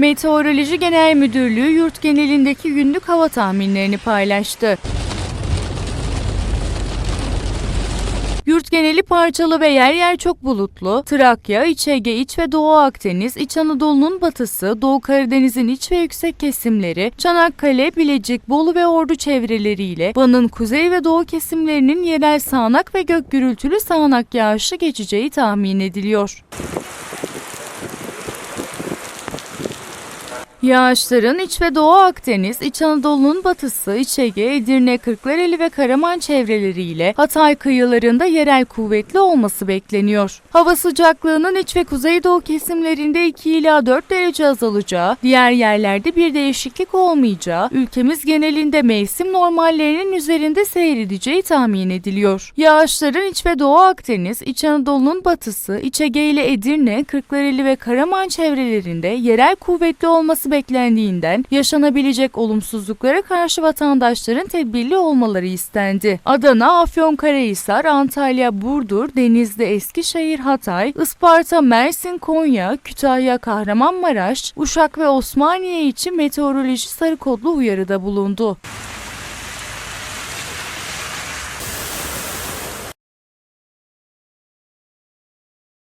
Meteoroloji Genel Müdürlüğü yurt genelindeki günlük hava tahminlerini paylaştı. Yurt geneli parçalı ve yer yer çok bulutlu. Trakya, İç Ege, İç ve Doğu Akdeniz, İç Anadolu'nun batısı, Doğu Karadeniz'in iç ve yüksek kesimleri, Çanakkale, Bilecik, Bolu ve Ordu çevreleriyle Van'ın kuzey ve doğu kesimlerinin yerel sağanak ve gök gürültülü sağanak yağışı geçeceği tahmin ediliyor. Yağışların İç ve Doğu Akdeniz, İç Anadolu'nun batısı, İç Ege, Edirne, Kırklareli ve Karaman çevreleriyle Hatay kıyılarında yerel kuvvetli olması bekleniyor. Hava sıcaklığının iç ve kuzeydoğu kesimlerinde 2 ila 4 derece azalacağı, diğer yerlerde bir değişiklik olmayacağı, ülkemiz genelinde mevsim normallerinin üzerinde seyredeceği tahmin ediliyor. Yağışların İç ve Doğu Akdeniz, İç Anadolu'nun batısı, İç Ege ile Edirne, Kırklareli ve Karaman çevrelerinde yerel kuvvetli olması beklendiğinden yaşanabilecek olumsuzluklara karşı vatandaşların tedbirli olmaları istendi. Adana, Afyonkarahisar, Antalya, Burdur, Denizli, Eskişehir, Hatay, Isparta, Mersin, Konya, Kütahya, Kahramanmaraş, Uşak ve Osmaniye için meteoroloji sarı kodlu uyarıda bulundu.